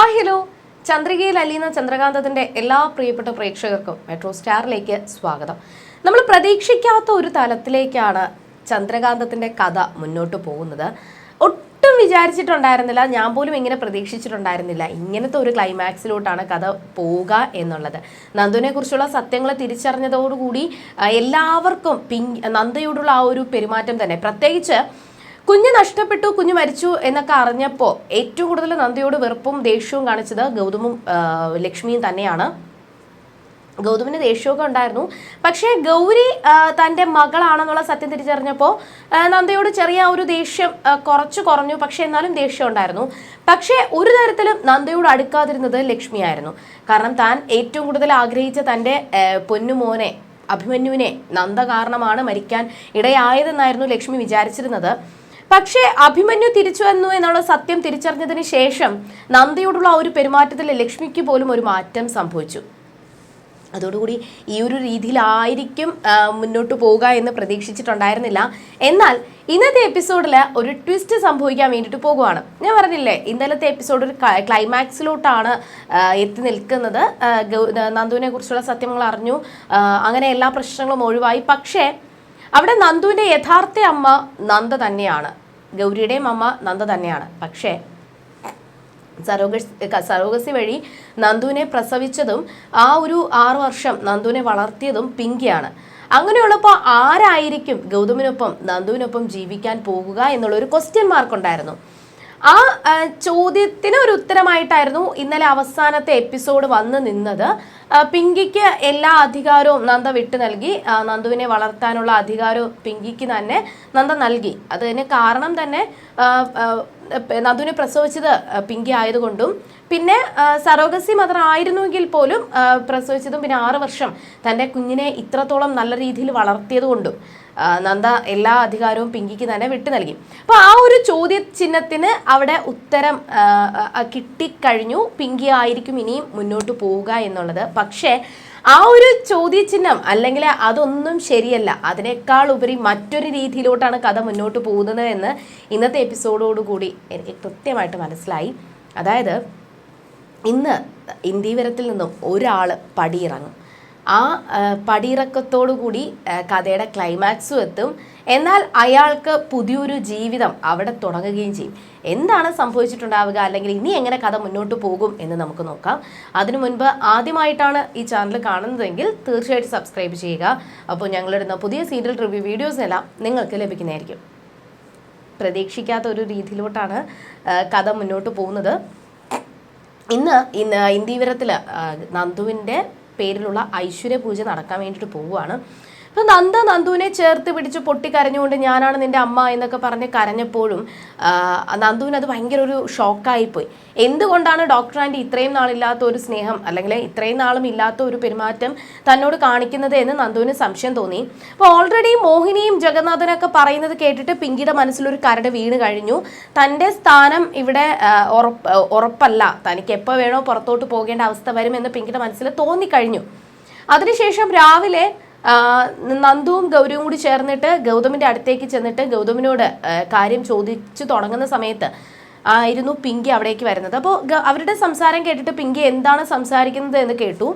Hi hello. ചന്ദ്രികയിൽ അലിയുന്ന ചന്ദ്രകാന്തത്തിന്റെ എല്ലാ പ്രിയപ്പെട്ട പ്രേക്ഷകർക്കും മെട്രോ സ്റ്റാറിലേക്ക് സ്വാഗതം. നമ്മൾ പ്രതീക്ഷിക്കാത്ത ഒരു തലത്തിലേക്കാണ് ചന്ദ്രകാന്തത്തിന്റെ കഥ മുന്നോട്ട് പോകുന്നത്. ഒട്ടും വിചാരിച്ചിട്ടുണ്ടായിരുന്നില്ല ഞാൻ പോലും ഇങ്ങനെ പ്രതീക്ഷിച്ചിട്ടുണ്ടായിരുന്നില്ല ഇങ്ങനത്തെ ഒരു ക്ലൈമാക്സിലോട്ടാണ് കഥ പോവുക എന്നുള്ളത്. നന്ദുവിനെ കുറിച്ചുള്ള സത്യങ്ങൾ തിരിച്ചറിഞ്ഞതോടുകൂടി എല്ലാവർക്കും പിങ് നന്ദയോടുള്ള ആ ഒരു പെരുമാറ്റം തന്നെ. പ്രത്യേകിച്ച് കുഞ്ഞ് നഷ്ടപ്പെട്ടു കുഞ്ഞ് മരിച്ചു എന്നൊക്കെ അറിഞ്ഞപ്പോൾ ഏറ്റവും കൂടുതൽ നന്ദിയോട് വെറുപ്പും ദേഷ്യവും കാണിച്ചത് ഗൗതമും ലക്ഷ്മിയും തന്നെയാണ്. ഗൗതമിന് ദേഷ്യമൊക്കെ ഉണ്ടായിരുന്നു. പക്ഷേ ഗൗരി തന്റെ മകളാണെന്നുള്ള സത്യം തിരിച്ചറിഞ്ഞപ്പോൾ നന്ദയോട് ചെറിയ ഒരു ദേഷ്യം കുറച്ച് കുറഞ്ഞു. പക്ഷേ എന്നാലും ദേഷ്യം ഉണ്ടായിരുന്നു. പക്ഷേ ഒരു തരത്തിലും നന്ദയോട് അടുക്കാതിരുന്നത് ലക്ഷ്മിയായിരുന്നു. കാരണം താൻ ഏറ്റവും കൂടുതൽ ആഗ്രഹിച്ച തന്റെ പൊന്നുമോനെ അഭിമന്യുവിനെ നന്ദ കാരണമാണ് മരിക്കാൻ ഇടയായതെന്നായിരുന്നു ലക്ഷ്മി വിചാരിച്ചിരുന്നത്. പക്ഷേ അഭിമന്യു തിരിച്ചു വന്നു എന്നുള്ള സത്യം തിരിച്ചറിഞ്ഞതിന് ശേഷം നന്ദയോടുള്ള ആ ഒരു പെരുമാറ്റത്തിൽ ലക്ഷ്മിക്ക് പോലും ഒരു മാറ്റം സംഭവിച്ചു. അതോടുകൂടി ഈ ഒരു രീതിയിലായിരിക്കും മുന്നോട്ട് പോവുക എന്ന് പ്രതീക്ഷിച്ചിട്ടുണ്ടായിരുന്നില്ല. എന്നാൽ ഇന്നത്തെ എപ്പിസോഡിൽ ഒരു ട്വിസ്റ്റ് സംഭവിക്കാൻ വേണ്ടിയിട്ട് പോകുവാണ്. ഞാൻ പറഞ്ഞില്ലേ ഇന്നലത്തെ എപ്പിസോഡ് ഒരു ക്ലൈ- ക്ലൈമാക്സിലോട്ടാണ് എത്തി നിൽക്കുന്നത്. നന്ദുവിനെ കുറിച്ചുള്ള സത്യങ്ങൾ അറിഞ്ഞു. അങ്ങനെ എല്ലാ പ്രശ്നങ്ങളും ഒഴിവായി. പക്ഷേ അവിടെ നന്ദുവിന്റെ യഥാർത്ഥ അമ്മ നന്ദ തന്നെയാണ്. ഗൗരിയുടെയും അമ്മ നന്ദ തന്നെയാണ്. പക്ഷേ സരോഗസ് സരോഗസി വഴി നന്ദുവിനെ പ്രസവിച്ചതും ആ ഒരു ആറു വർഷം നന്ദുവിനെ വളർത്തിയതും പിങ്കിയാണ്. അങ്ങനെയുള്ളപ്പോൾ ആരായിരിക്കും ഗൗതമിനൊപ്പം നന്ദുവിനൊപ്പം ജീവിക്കാൻ പോകുക എന്നുള്ളൊരു ക്വസ്റ്റ്യൻ മാർക്ക് ഉണ്ടായിരുന്നു. ആ ചോദ്യത്തിന് ഒരു ഉത്തരമായിട്ടായിരുന്നു ഇന്നലെ അവസാനത്തെ എപ്പിസോഡ് വന്ന് നിന്നത്. പിങ്കിക്ക് എല്ലാ അധികാരവും നന്ദ വിട്ടു നൽകി. നന്ദുവിനെ വളർത്താനുള്ള അധികാരവും പിങ്കിക്ക് തന്നെ നന്ദ നൽകി. അതിന് കാരണം തന്നെ നന്ദുവിനെ പ്രസവിച്ചത് പിങ്കി ആയതുകൊണ്ടും. പിന്നെ സറോഗസി മദർ ആയിരുന്നുവെങ്കിൽ പോലും പ്രസവിച്ചതും പിന്നെ ആറ് വർഷം തന്റെ കുഞ്ഞിനെ ഇത്രത്തോളം നല്ല രീതിയിൽ വളർത്തിയതുകൊണ്ടും. നന്ദ എല്ലാ അധികാരവും പിങ്കിക്ക് തന്നെ വിട്ടു നൽകി. അപ്പോൾ ആ ഒരു ചോദ്യ ചിഹ്നത്തിന് അവിടെ ഉത്തരം കിട്ടിക്കഴിഞ്ഞു. പിങ്കി ആയിരിക്കും ഇനിയും മുന്നോട്ട് പോവുക എന്നുള്ളത്. പക്ഷേ ആ ഒരു ചോദ്യചിഹ്നം അല്ലെങ്കിൽ അതൊന്നും ശരിയല്ല. അതിനേക്കാൾ ഉപരി മറ്റൊരു രീതിയിലോട്ടാണ് കഥ മുന്നോട്ട് പോകുന്നത് എന്ന് ഇന്നത്തെ എപ്പിസോഡോടുകൂടി എനിക്ക് കൃത്യമായിട്ട് മനസ്സിലായി. അതായത് ഇന്ന് ഇന്ത്യവരത്തിൽ നിന്നും ഒരാൾ പടിയിറങ്ങും. ആ പടിയിറക്കത്തോടുകൂടി പടിയിറക്കത്തോടു കൂടി കഥയുടെ ക്ലൈമാക്സും എത്തും. എന്നാൽ അയാൾക്ക് പുതിയൊരു ജീവിതം അവിടെ തുടങ്ങുകയും ചെയ്യും. എന്താണ് സംഭവിച്ചിട്ടുണ്ടാവുക? അല്ലെങ്കിൽ ഇനി എങ്ങനെ കഥ മുന്നോട്ട് പോകും എന്ന് നമുക്ക് നോക്കാം. അതിനു മുൻപ് ആദ്യമായിട്ടാണ് ഈ ചാനൽ കാണുന്നതെങ്കിൽ തീർച്ചയായിട്ടും സബ്സ്ക്രൈബ് ചെയ്യുക. അപ്പോൾ ഞങ്ങളിടുന്ന പുതിയ സീരിയൽ റിവ്യൂ വീഡിയോസിനെല്ലാം നിങ്ങൾക്ക് ലഭിക്കുന്നതായിരിക്കും. പ്രതീക്ഷിക്കാത്ത ഒരു രീതിയിലോട്ടാണ് കഥ മുന്നോട്ട് പോകുന്നത്. ഇന്ന് ഇന്ന് ഇന്ദീവരത്തിൽ നന്ദുവിന്റെ പേരിലുള്ള ഐശ്വര്യ പൂജ നടക്കാൻ വേണ്ടിയിട്ട് പോവുകയാണ്. അപ്പോൾ നന്ദ നന്ദുവിനെ ചേർത്ത് പിടിച്ച് പൊട്ടിക്കരഞ്ഞുകൊണ്ട് ഞാനാണ് നിന്റെ അമ്മ എന്നൊക്കെ പറഞ്ഞ് കരഞ്ഞപ്പോഴും നന്ദുവിന് അത് ഭയങ്കര ഒരു ഷോക്കായിപ്പോയി. എന്തുകൊണ്ടാണ് ഡോക്ടർ ആന്റി ഇത്രയും നാളില്ലാത്ത ഒരു സ്നേഹം അല്ലെങ്കിൽ ഇത്രയും നാളും ഇല്ലാത്ത ഒരു പെരുമാറ്റം തന്നോട് കാണിക്കുന്നത് എന്ന് നന്ദുവിന് സംശയം തോന്നി. അപ്പോൾ ഓൾറെഡി മോഹിനിയും ജഗന്നാഥനൊക്കെ പറയുന്നത് കേട്ടിട്ട് പിങ്കിയുടെ മനസ്സിലൊരു കരട് വീണ് കഴിഞ്ഞു. തന്റെ സ്ഥാനം ഇവിടെ ഉറപ്പ് ഉറപ്പല്ല. തനിക്ക് എപ്പോൾ വേണോ പുറത്തോട്ട് പോകേണ്ട അവസ്ഥ വരുമെന്ന് പിങ്കിയുടെ മനസ്സിൽ തോന്നിക്കഴിഞ്ഞു. അതിനുശേഷം രാവിലെ നന്ദുവും ഗൗരവും കൂടി ചേർന്നിട്ട് ഗൗതമിന്റെ അടുത്തേക്ക് ചെന്നിട്ട് ഗൗതമിനോട് കാര്യം ചോദിച്ചു തുടങ്ങുന്ന സമയത്ത് ആയിരുന്നു പിങ്കി അവിടേക്ക് വരുന്നത്. അപ്പോൾ അവരുടെ സംസാരം കേട്ടിട്ട് പിങ്കി എന്താണ് സംസാരിക്കുന്നത് എന്ന് കേട്ടു.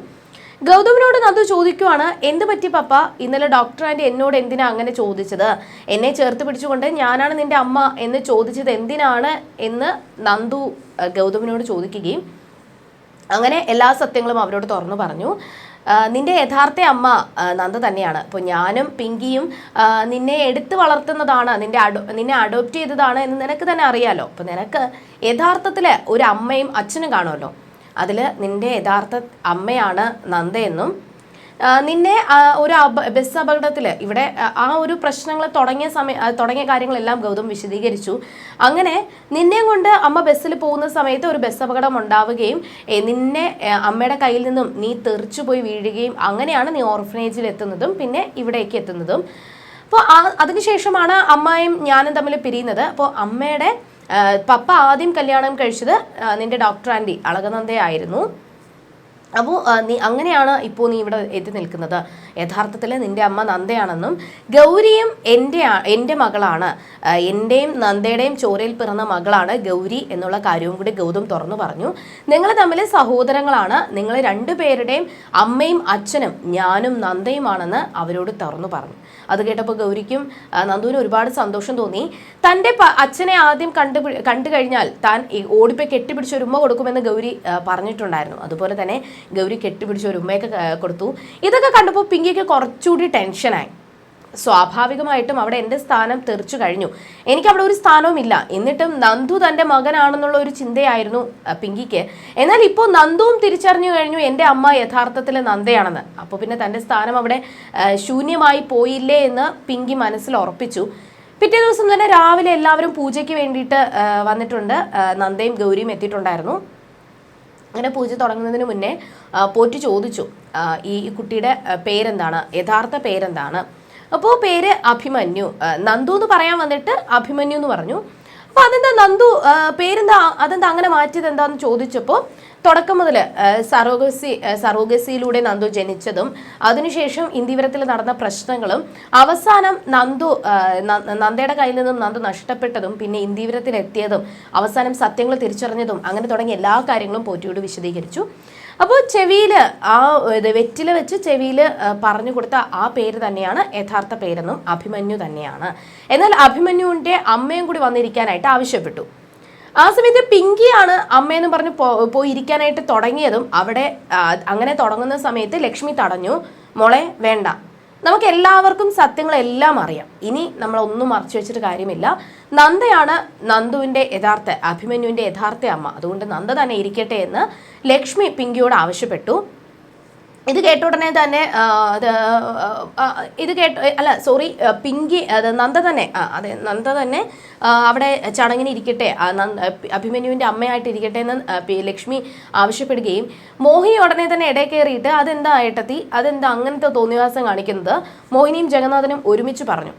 ഗൗതമിനോട് നന്ദു ചോദിക്കുവാണ് എന്ത് പറ്റി പപ്പ? ഇന്നലെ ഡോക്ടർ ആൻഡ് എന്നോട് എന്തിനാ അങ്ങനെ ചോദിച്ചത്? എന്നെ ചേർത്ത് പിടിച്ചുകൊണ്ട് ഞാനാണ് നിന്റെ അമ്മ എന്ന് ചോദിച്ചത് എന്തിനാണ്? എന്ന് നന്ദു ഗൗതമിനോട് ചോദിക്കുകയും അങ്ങനെ എല്ലാ സത്യങ്ങളും അവരോട് തുറന്നു പറഞ്ഞു. നിന്റെ യഥാർത്ഥ അമ്മ നന്ദ തന്നെയാണ്. അപ്പോൾ ഞാനും പിങ്കിയും നിന്നെ എടുത്തു വളർത്തുന്നതാണ് നിന്റെ അഡോ നിന്നെ അഡോപ്റ്റ് ചെയ്തതാണ് എന്ന് നിനക്ക് തന്നെ അറിയാലോ. അപ്പോൾ നിനക്ക് യഥാർത്ഥത്തിൽ ഒരു അമ്മയും അച്ഛനും കാണുമല്ലോ. അതിൽ നിന്റെ യഥാർത്ഥ അമ്മയാണ് നന്ദയെന്നും നിന്നെ ഒരു ബസ് അപകടത്തിൽ ഇവിടെ ആ, ഒരു പ്രശ്നങ്ങൾ തുടങ്ങിയ സമയ തുടങ്ങിയ കാര്യങ്ങളെല്ലാം ഗൗതം വിശദീകരിച്ചു. അങ്ങനെ നിന്നെ കൊണ്ട് അമ്മ ബസ്സിൽ പോകുന്ന സമയത്ത് ഒരു ബസ് അപകടം ഉണ്ടാവുകയും നിന്നെ അമ്മയുടെ കയ്യിൽ നിന്നും നീ തെറിച്ചു പോയി വീഴുകയും അങ്ങനെയാണ് നീ ഓർഫനേജിൽ എത്തുന്നതും പിന്നെ ഇവിടേക്ക് എത്തുന്നതും. അപ്പോൾ അതിനുശേഷമാണ് അമ്മയും ഞാനും തമ്മിൽ പിരിയുന്നത്. അപ്പോൾ അമ്മയുടെ പപ്പ ആദ്യം കല്യാണം കഴിച്ചത് നിന്റെ ഡോക്ടർ ആന്റി അളകനന്ദയായിരുന്നു അപ്പോൾ നീ അങ്ങനെയാണ് ഇപ്പോൾ നീ ഇവിടെ എത്തി നിൽക്കുന്നത്. യഥാർത്ഥത്തിൽ നിന്റെ അമ്മ നന്ദയാണെന്നും ഗൗരിയും എന്റെ എന്റെ മകളാണ്. എന്റെയും നന്ദയുടെയും ചോരയിൽ പിറന്ന മകളാണ് ഗൗരി എന്നുള്ള കാര്യവും കൂടി ഗൗതം തുറന്നു പറഞ്ഞു. നിങ്ങൾ തമ്മിൽ സഹോദരങ്ങളാണ്. നിങ്ങൾ രണ്ടുപേരുടെയും അമ്മയും അച്ഛനും ഞാനും നന്ദയുമാണെന്ന് അവരോട് തുറന്നു പറഞ്ഞു. അത് കേട്ടപ്പോൾ ഗൗരിക്കും നന്ദുവിനും ഒരുപാട് സന്തോഷം തോന്നി. തന്റെ അച്ഛനെ ആദ്യം കണ്ടു കണ്ടു കഴിഞ്ഞാൽ താൻ ഓടിപ്പോയി കെട്ടിപ്പിടിച്ച് ഒരു ഉമ്മ കൊടുക്കുമെന്ന് ഗൗരി പറഞ്ഞിട്ടുണ്ടായിരുന്നു. അതുപോലെ തന്നെ ഗൗരി കെട്ടിപ്പിടിച്ച് ഒരു ഉമ്മയൊക്കെ കൊടുത്തു. ഇതൊക്കെ കണ്ടപ്പോൾ പിങ്കിക്ക് കുറച്ചുകൂടി ടെൻഷനായി. സ്വാഭാവികമായിട്ടും അവിടെ എന്റെ സ്ഥാനം തെറിച്ചു കഴിഞ്ഞു. എനിക്ക് അവിടെ ഒരു സ്ഥാനവുമില്ല. എന്നിട്ടും നന്ദു തന്റെ മകനാണെന്നുള്ള ഒരു ചിന്തയായിരുന്നു പിങ്കിക്ക്. എന്നാൽ ഇപ്പോൾ നന്ദുവും തിരിച്ചറിഞ്ഞു കഴിഞ്ഞു എന്റെ അമ്മ യഥാർത്ഥത്തിൽ നന്ദയാണെന്ന്. അപ്പോൾ പിന്നെ തന്റെ സ്ഥാനം അവിടെ ശൂന്യമായി പോയില്ലേ എന്ന് പിങ്കി മനസ്സിൽ ഉറപ്പിച്ചു. പിറ്റേ ദിവസം തന്നെ രാവിലെ എല്ലാവരും പൂജയ്ക്ക് വേണ്ടിയിട്ട് വന്നിട്ടുണ്ട്. നന്ദയും ഗൗരിയും എത്തിയിട്ടുണ്ടായിരുന്നു. അങ്ങനെ പൂജ തുടങ്ങുന്നതിന് മുന്നേ പോറ്റി ചോദിച്ചു. ഈ കുട്ടിയുടെ പേരെന്താണ്? യഥാർത്ഥ പേരെന്താണ്? അപ്പോൾ പേര് അഭിമന്യു. നന്ദു എന്ന് പറയാൻ വന്നിട്ട് അഭിമന്യു എന്ന് പറഞ്ഞു. അപ്പോൾ അതെന്താ നന്ദു പേരെന്താ അതെന്താ അങ്ങനെ മാറ്റിയത് എന്താന്ന് ചോദിച്ചപ്പോൾ തുടക്കം മുതൽ സറോഗസി സറോഗസിയിലൂടെ നന്ദു ജനിച്ചതും അതിനുശേഷം ഇന്ദിവരത്തിൽ നടന്ന പ്രശ്നങ്ങളും അവസാനം നന്ദു നന്ദയുടെ കയ്യിൽ നിന്നും നന്ദു നഷ്ടപ്പെട്ടതും പിന്നെ ഇന്ദിവരത്തിൽ എത്തിയതും അവസാനം സത്യങ്ങൾ തിരിച്ചറിഞ്ഞതും അങ്ങനെ തുടങ്ങിയ എല്ലാ കാര്യങ്ങളും പോറ്റിയോട് വിശദീകരിച്ചു. അപ്പോൾ ചെവിയിൽ ആ വെറ്റില വെച്ച് ചെവിയിൽ പറഞ്ഞു കൊടുത്ത ആ പേര് തന്നെയാണ് യഥാർത്ഥ പേരെന്നും അഭിമന്യു തന്നെയാണ്. എന്നാൽ അഭിമന്യുവിന്റെ അമ്മയും കൂടി വന്നിരിക്കാനായിട്ട് ആവശ്യപ്പെട്ടു. ആ സമയത്ത് പിങ്കിയാണ് അമ്മയെന്ന് പറഞ്ഞ് പോയി ഇരിക്കാനായിട്ട് തുടങ്ങിയതും അവിടെ അങ്ങനെ തുടങ്ങുന്ന സമയത്ത് ലക്ഷ്മി തടഞ്ഞു. മോളെ വേണ്ട. നമുക്ക് എല്ലാവർക്കും സത്യങ്ങളെല്ലാം അറിയാം. ഇനി നമ്മൾ ഒന്നും മറച്ചു വെച്ചിട്ട് കാര്യമില്ല. നന്ദയാണ് നന്ദുവിന്റെ യഥാർത്ഥ അഭിമന്യുവിന്റെ യഥാർത്ഥ അമ്മ. അതുകൊണ്ട് നന്ദ തന്നെ ഇരിക്കട്ടെ എന്ന് ലക്ഷ്മി പിങ്കിയോട് ആവശ്യപ്പെട്ടു. ഇത് കേട്ട ഉടനെ തന്നെ ഇത് കേട്ട അല്ല സോറി പിങ്കി അത് നന്ദ തന്നെ ആ, അതെ നന്ദ തന്നെ അവിടെ ചടങ്ങിന് ഇരിക്കട്ടെ അഭിമന്യുവിന്റെ അമ്മയായിട്ട് ഇരിക്കട്ടെ എന്ന് ലക്ഷ്മി ആവശ്യപ്പെടുകയും മോഹിനി ഉടനെ തന്നെ ഇടയിൽ കയറിയിട്ട് അതെന്താ ഏട്ടത്തി അതെന്താ അങ്ങനത്തെ തോന്നിവാസം കാണിക്കുന്നത് മോഹിനിയും ജഗന്നാഥനും ഒരുമിച്ച് പറഞ്ഞു.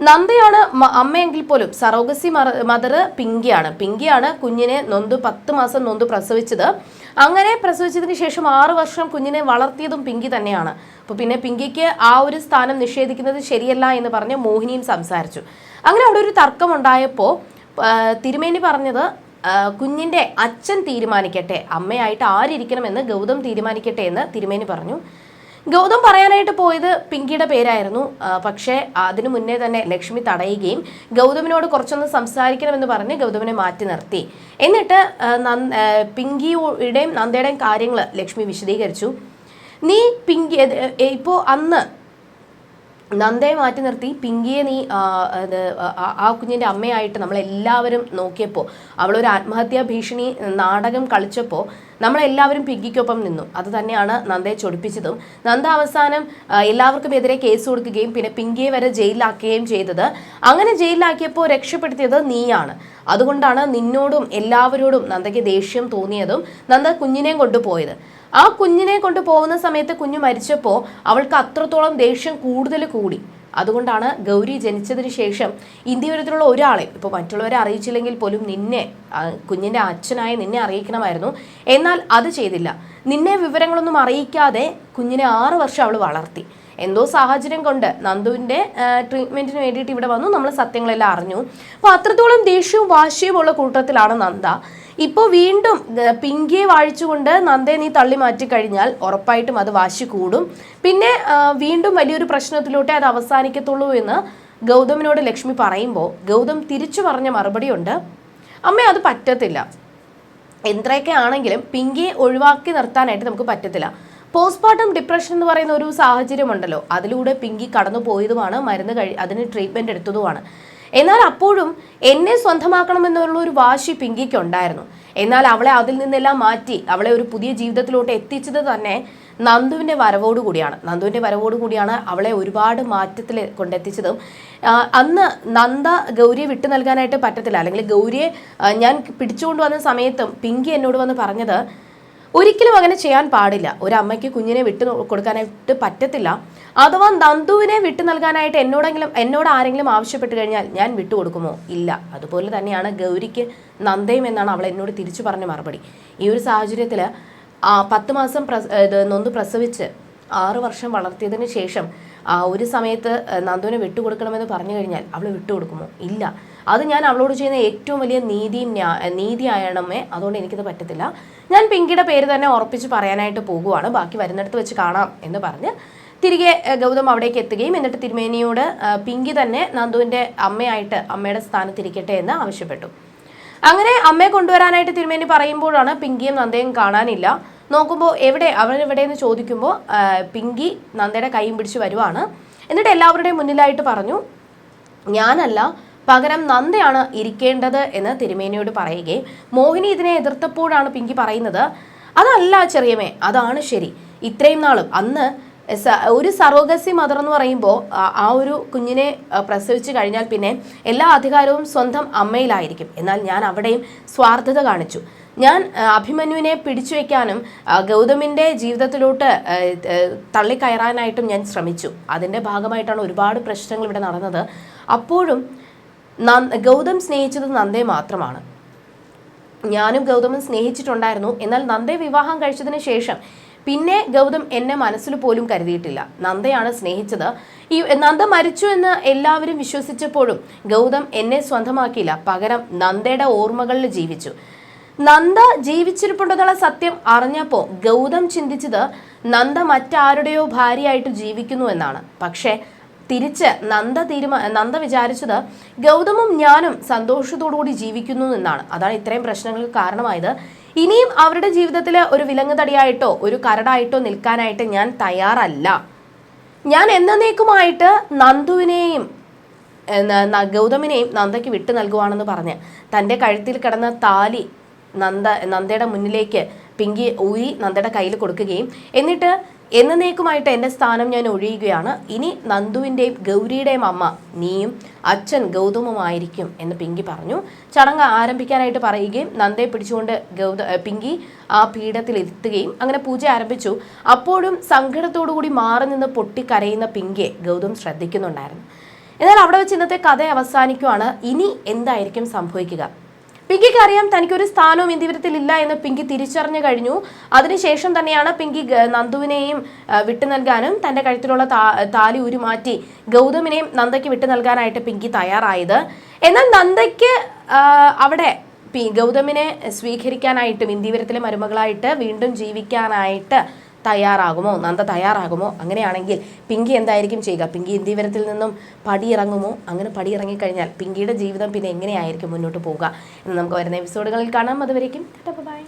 നന്ദയാണ് അമ്മയെങ്കിൽ പോലും സറോഗസി മദർ പിങ്കിയാണ്. പിങ്കിയാണ് കുഞ്ഞിനെ നൊന്ത് പത്ത് മാസം നൊന്ത് പ്രസവിച്ചത്. അങ്ങനെ പ്രസവിച്ചതിന് ശേഷം ആറു വർഷം കുഞ്ഞിനെ വളർത്തിയതും പിങ്കി തന്നെയാണ്. അപ്പോൾ പിന്നെ പിങ്കിക്ക് ആ ഒരു സ്ഥാനം നിഷേധിക്കുന്നത് ശരിയല്ല എന്ന് പറഞ്ഞ് മോഹിനിയും സംസാരിച്ചു. അങ്ങനെ അവിടെ ഒരു തർക്കം ഉണ്ടായപ്പോ തിരുമേനി പറഞ്ഞത് കുഞ്ഞിന്റെ അച്ഛൻ തീരുമാനിക്കട്ടെ അമ്മയായിട്ട് ആരിയ്ക്കണമെന്ന് ഗൗതം തീരുമാനിക്കട്ടെ എന്ന് തിരുമേനി പറഞ്ഞു. ഗൗതം പറയാനായിട്ട് പോയത് പിങ്കിയുടെ പേരായിരുന്നു. പക്ഷേ അതിനു മുന്നേ തന്നെ ലക്ഷ്മി തടയുകയും ഗൗതമിനോട് കുറച്ചൊന്ന് സംസാരിക്കണമെന്ന് പറഞ്ഞ് ഗൗതമിനെ മാറ്റി നിർത്തി. എന്നിട്ട് പിങ്കിയുടെയും നന്ദയുടെയും കാര്യങ്ങൾ ലക്ഷ്മി വിശദീകരിച്ചു. നീ പിങ്കി ഇപ്പോൾ അന്ന് നന്ദയെ മാറ്റി നിർത്തി. പിങ്കിയെ നീ ആ, കുഞ്ഞിന്റെ അമ്മയായിട്ട് നമ്മളെല്ലാവരും നോക്കിയപ്പോൾ അവളൊരു ആത്മഹത്യാ ഭീഷണി നാടകം കളിച്ചപ്പോൾ നമ്മളെല്ലാവരും പിങ്കിക്കൊപ്പം നിന്നു. അത് തന്നെയാണ് നന്ദയെ ചൊടിപ്പിച്ചതും. നന്ദ അവസാനം എല്ലാവർക്കും എതിരെ കേസ് കൊടുക്കുകയും പിന്നെ പിങ്കിയെ വരെ ജയിലിലാക്കുകയും ചെയ്തത്. അങ്ങനെ ജയിലിലാക്കിയപ്പോൾ രക്ഷപ്പെടുത്തിയത് നീയാണ്. അതുകൊണ്ടാണ് നിന്നോടും എല്ലാവരോടും നന്ദയ്ക്ക് ദേഷ്യം തോന്നിയതും നന്ദ കുഞ്ഞിനെയും കൊണ്ടുപോയത്. ആ കുഞ്ഞിനെ കൊണ്ട് പോകുന്ന സമയത്ത് കുഞ്ഞു മരിച്ചപ്പോൾ അവൾക്ക് അത്രത്തോളം ദേഷ്യം കൂടുതൽ കൂടി. അതുകൊണ്ടാണ് ഗൗരി ജനിച്ചതിന് ശേഷം ഇന്ത്യപുരത്തിലുള്ള ഒരാളെ ഇപ്പോൾ മറ്റുള്ളവരെ അറിയിച്ചില്ലെങ്കിൽ പോലും നിന്നെ കുഞ്ഞിന്റെ അച്ഛനായ നിന്നെ അറിയിക്കണമായിരുന്നു. എന്നാൽ അത് ചെയ്തില്ല. നിന്നെ വിവരങ്ങളൊന്നും അറിയിക്കാതെ കുഞ്ഞിനെ ആറു വർഷം അവൾ വളർത്തി. എന്തോ സാഹചര്യം കൊണ്ട് നന്ദുവിന്റെ ട്രീറ്റ്മെന്റിന് വേണ്ടിയിട്ട് ഇവിടെ വന്നു. നമ്മൾ സത്യങ്ങളെല്ലാം അറിഞ്ഞു. അപ്പോൾ അത്രത്തോളം ദേഷ്യവും വാശിയും ഉള്ള കൂട്ടത്തിലാണ് നന്ദ. ഇപ്പോൾ വീണ്ടും പിങ്കിയെ വാഴിച്ചുകൊണ്ട് നന്ദയെ നീ തള്ളി മാറ്റി കഴിഞ്ഞാൽ ഉറപ്പായിട്ടും അത് വാശി കൂടും. പിന്നെ വീണ്ടും വലിയൊരു പ്രശ്നത്തിലോട്ടെ അത് അവസാനിക്കത്തുള്ളൂ എന്ന് ഗൗതമിനോട് ലക്ഷ്മി പറയുമ്പോൾ ഗൗതം തിരിച്ചു പറഞ്ഞ മറുപടിയുണ്ട് അമ്മ അത് പറ്റത്തില്ല. എത്രയൊക്കെ ആണെങ്കിലും പിങ്കിയെ ഒഴിവാക്കി നിർത്താനായിട്ട് നമുക്ക് പറ്റത്തില്ല. പോസ്റ്റ്മോർട്ടം ഡിപ്രഷൻ എന്ന് പറയുന്ന ഒരു സാഹചര്യമുണ്ടല്ലോ. അതിലൂടെ പിങ്കി കടന്നു പോയതുമാണ് മരുന്ന് കഴി അതിന് ട്രീറ്റ്മെന്റ് എടുത്തതുമാണ്. എന്നാൽ അപ്പോഴും എന്നെ സ്വന്തമാക്കണമെന്നുള്ള ഒരു വാശി പിങ്കിക്ക് ഉണ്ടായിരുന്നു എന്നാൽ അവളെ അതിൽ നിന്നെല്ലാം മാറ്റി അവളെ ഒരു പുതിയ ജീവിതത്തിലോട്ട് എത്തിച്ചത് തന്നെ നന്ദുവിന്റെ വരവോട് കൂടിയാണ്. നന്ദുവിന്റെ വരവോട് കൂടിയാണ് അവളെ ഒരുപാട് മാറ്റത്തിൽ കൊണ്ടെത്തിച്ചതും. അന്ന് നന്ദ ഗൗരിയെ വിട്ടു നൽകാനായിട്ട് പറ്റത്തില്ല. അല്ലെങ്കിൽ ഗൗരിയെ ഞാൻ പിടിച്ചുകൊണ്ട് വന്ന സമയത്തും പിങ്കി എന്നോട് വന്ന് പറഞ്ഞത് ഒരിക്കലും അങ്ങനെ ചെയ്യാൻ പാടില്ല. ഒരു അമ്മയ്ക്ക് കുഞ്ഞിനെ വിട്ടു കൊടുക്കാനായിട്ട് പറ്റത്തില്ല. അഥവാ നന്ദുവിനെ വിട്ടു നൽകാനായിട്ട് എന്നോടെങ്കിലും എന്നോട് ആരെങ്കിലും ആവശ്യപ്പെട്ട് കഴിഞ്ഞാൽ ഞാൻ വിട്ടു കൊടുക്കുമോ? ഇല്ല. അതുപോലെ തന്നെയാണ് ഗൗരിക്ക് നന്ദയും എന്നാണ് അവൾ എന്നോട് തിരിച്ചു പറഞ്ഞ മറുപടി. ഈ ഒരു സാഹചര്യത്തിൽ പത്ത് മാസം പ്രസ നൊന്ത് പ്രസവിച്ച് ആറ് വർഷം വളർത്തിയതിന് ശേഷം ആ ഒരു സമയത്ത് നന്ദുവിനെ വിട്ടുകൊടുക്കണമെന്ന് പറഞ്ഞു കഴിഞ്ഞാൽ അവൾ വിട്ടുകൊടുക്കുമോ ഇല്ല. അത് ഞാൻ അവളോട് ചെയ്യുന്ന ഏറ്റവും വലിയ നീതി നീതി ആയണമേ അതുകൊണ്ട് എനിക്കത് പറ്റത്തില്ല. ഞാൻ പിങ്കിയുടെ പേര് തന്നെ ഉറപ്പിച്ച് പറയാനായിട്ട് പോകുവാണ്. ബാക്കി വരുന്നിടത്ത് വെച്ച് കാണാം എന്ന് പറഞ്ഞ് തിരികെ ഗൗതം അവിടേക്ക് എത്തുകയും എന്നിട്ട് തിരുമേനിയോട് പിങ്കി തന്നെ നന്ദുവിന്റെ അമ്മയായിട്ട് അമ്മയുടെ സ്ഥാനത്തിരിക്കട്ടെ എന്ന് ആവശ്യപ്പെട്ടു. അങ്ങനെ അമ്മയെ കൊണ്ടുവരാനായിട്ട് തിരുമേനി പറയുമ്പോഴാണ് പിങ്കിയും നന്ദയും കാണാനില്ല. നോക്കുമ്പോൾ എവിടെ അവരെവിടെയെന്ന് ചോദിക്കുമ്പോൾ പിങ്കി നന്ദയുടെ കൈയും പിടിച്ച് വരുവാണ്. എന്നിട്ട് എല്ലാവരുടെയും മുന്നിലായിട്ട് പറഞ്ഞു ഞാനല്ല പകരം നന്ദയാണ് ഇരിക്കേണ്ടത് എന്ന് തിരുമേനിയോട് പറയുകയും മോഹിനി ഇതിനെ എതിർത്തപ്പോഴാണ് പിങ്കി പറയുന്നത് അതല്ല ചെറിയമേ അതാണ് ശരി. ഇത്രയും നാളും അന്ന് ഒരു സറോഗസി മദർ എന്ന് പറയുമ്പോൾ ആ- ഒരു കുഞ്ഞിനെ പ്രസവിച്ച് കഴിഞ്ഞാൽ പിന്നെ എല്ലാ അധികാരവും സ്വന്തം അമ്മയിലായിരിക്കും. എന്നാൽ ഞാൻ അവിടെയും സ്വാർത്ഥത കാണിച്ചു. ഞാൻ അഭിമന്യുവിനെ പിടിച്ചു വയ്ക്കാനും ഗൗതമിന്റെ ജീവിതത്തിലോട്ട് തള്ളിക്കയറാനായിട്ടും ഞാൻ ശ്രമിച്ചു. അതിന്റെ ഭാഗമായിട്ടാണ് ഒരുപാട് പ്രശ്നങ്ങൾ ഇവിടെ നടന്നത്. അപ്പോഴും ഗൗതം സ്നേഹിച്ചത് നന്ദേ മാത്രമാണ്. ഞാനും ഗൗതമും സ്നേഹിച്ചിട്ടുണ്ടായിരുന്നു. എന്നാൽ നന്ദേ വിവാഹം കഴിച്ചതിന് ശേഷം പിന്നെ ഗൗതം എന്നെ മനസ്സിൽ പോലും കരുതിയിട്ടില്ല. നന്ദയാണ് സ്നേഹിച്ചത്. ഈ നന്ദ മരിച്ചു എന്ന് എല്ലാവരും വിശ്വസിച്ചപ്പോഴും ഗൗതം എന്നെ സ്വന്തമാക്കിയില്ല. പകരം നന്ദയുടെ ഓർമ്മകളിൽ ജീവിച്ചു. നന്ദ ജീവിച്ചിരിപ്പുണ്ടെന്നുള്ള സത്യം അറിഞ്ഞപ്പോൾ ഗൗതം ചിന്തിച്ചത് നന്ദ മറ്റാരുടെയോ ഭാര്യയായിട്ട് ജീവിക്കുന്നു എന്നാണ്. പക്ഷേ തിരിച്ച് നന്ദ തീരുമാ നന്ദ വിചാരിച്ചത് ഗൗതമും ഞാനും സന്തോഷത്തോടുകൂടി ജീവിക്കുന്നു എന്നാണ്. അതാണ് ഇത്രയും പ്രശ്നങ്ങൾക്ക് കാരണമായത്. ഇനിയും അവരുടെ ജീവിതത്തിൽ ഒരു വിലങ്ങുതടിയായിട്ടോ ഒരു കരടായിട്ടോ നിൽക്കാനായിട്ട് ഞാൻ തയ്യാറല്ല. ഞാൻ എന്നേക്കുമായിട്ട് നന്ദുവിനെയും ഗൗതമിനെയും നന്ദയ്ക്ക് വിട്ടു നൽകുവാണെന്ന് പറഞ്ഞ് തന്റെ കഴുത്തിൽ കിടന്ന താലി നന്ദ നന്ദയുടെ മുന്നിലേക്ക് പിങ്കി ഊരി നന്ദയുടെ കയ്യിൽ കൊടുക്കുകയും എന്നിട്ട് എന്നേക്കുമായിട്ട് എന്റെ സ്ഥാനം ഞാൻ ഒഴിയുകയാണ്. ഇനി നന്ദുവിന്റെയും ഗൗരിയുടെയും അമ്മ നീയും അച്ഛൻ ഗൗതമുമായിരിക്കും എന്ന് പിങ്കി പറഞ്ഞു. ചടങ്ങ് ആരംഭിക്കാനായിട്ട് പറയുകയും നന്ദയെ പിടിച്ചുകൊണ്ട് ഗൗത പിങ്കി ആ പീഠത്തിൽ ഇരുത്തുകയും അങ്ങനെ പൂജ ആരംഭിച്ചു. അപ്പോഴും സങ്കടത്തോടു കൂടി മാറി നിന്ന് പൊട്ടിക്കരയുന്ന പിങ്കിയെ ഗൗതം ശ്രദ്ധിക്കുന്നുണ്ടായിരുന്നു. എന്നാൽ അവിടെ വെച്ച് ഇന്നത്തെ കഥ അവസാനിക്കുവാണ്. ഇനി എന്തായിരിക്കും സംഭവിക്കുക? പിങ്കിക്ക് അറിയാം തനിക്കൊരു സ്ഥാനവും ഇന്ത്യവരത്തിൽ ഇല്ല എന്ന് പിങ്കി തിരിച്ചറിഞ്ഞു കഴിഞ്ഞു. അതിനുശേഷം തന്നെയാണ് പിങ്കി നന്ദുവിനെയും വിട്ടു നൽകാനും തന്റെ കഴുത്തിലുള്ള താലി ഉരുമാറ്റി ഗൗതമിനെയും നന്ദയ്ക്ക് വിട്ടു നൽകാനായിട്ട് പിങ്കി തയ്യാറായത്. എന്നാൽ നന്ദയ്ക്ക് അവിടെ ഗൗതമിനെ സ്വീകരിക്കാനായിട്ടും ഇന്ത്യവരത്തിലെ മരുമകളായിട്ട് വീണ്ടും ജീവിക്കാനായിട്ട് തയ്യാറാകുമോ? നന്ദ തയ്യാറാകുമോ? അങ്ങനെയാണെങ്കിൽ പിങ്കി എന്തായിരിക്കും ചെയ്യുക? പിങ്കി ഇന്ത്യവരത്തിൽ നിന്നും പടിയിറങ്ങുമോ? അങ്ങനെ പടിയിറങ്ങിക്കഴിഞ്ഞാൽ പിങ്കിയുടെ ജീവിതം പിന്നെ എങ്ങനെയായിരിക്കും മുന്നോട്ട് പോവുക എന്ന് നമുക്ക് വരുന്ന എപ്പിസോഡുകളിൽ കാണാം. അതുവരേക്കും ബൈ.